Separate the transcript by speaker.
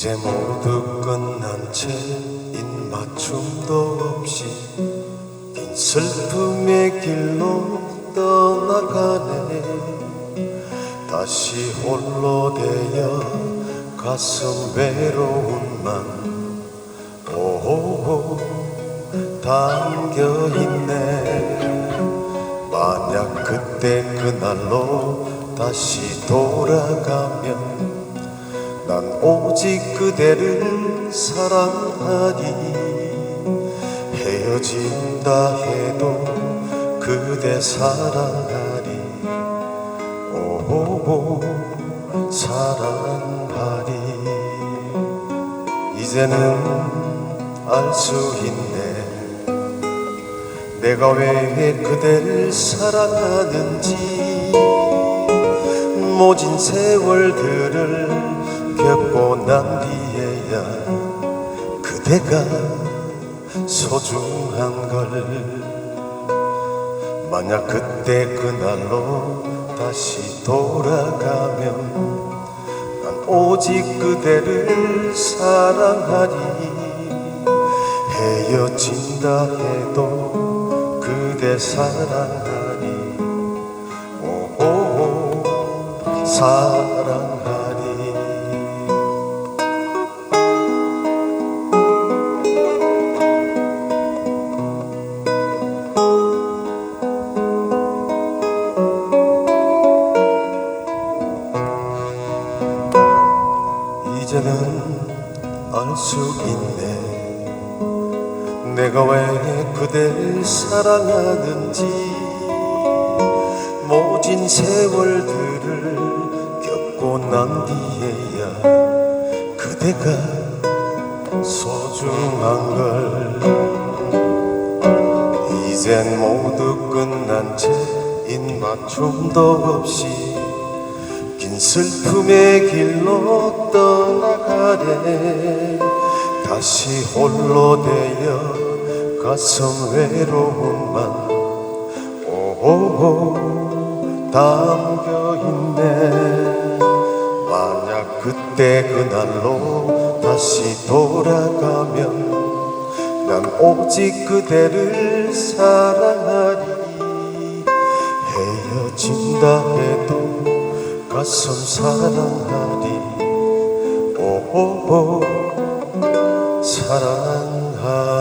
Speaker 1: 이제 모두 끝난 채 입맞춤도 없이 슬픔의 길로 떠나가네. 다시 홀로 되어 가슴 외로움만 오호 담겨 있네. 만약 그때 그날로 다시 돌아가면 난 오직 그대를 사랑하리 헤어진다 해도 그대 사랑하리. 오호 사랑하리. 이제는 알 수 있네. 내가 왜 그대를 사랑하는지. 모진 세월들을 겪고 난 뒤에야 그대가 소중한 걸. 만약 그때 그날로 다시 돌아가면 난 오직 그대를 사랑하리. 헤어진다 해도 그대 사랑하리. 오호 사랑 이제는 알 수 있네. 내가 왜 그대를 사랑하는지. 모진 세월들을 겪고 난 뒤에야 그대가 소중한 걸. 이젠 모두 끝난 채 입맞춤도 없이 긴 슬픔의 길로 떠나가네. 다시 홀로 되어 가슴 외로움만 오호 담겨있네. 만약 그때 그날로 다시 돌아가면 난 오직 그대를 사랑하리 헤어진다 해도 가슴 사랑하리 오호호. 사랑하리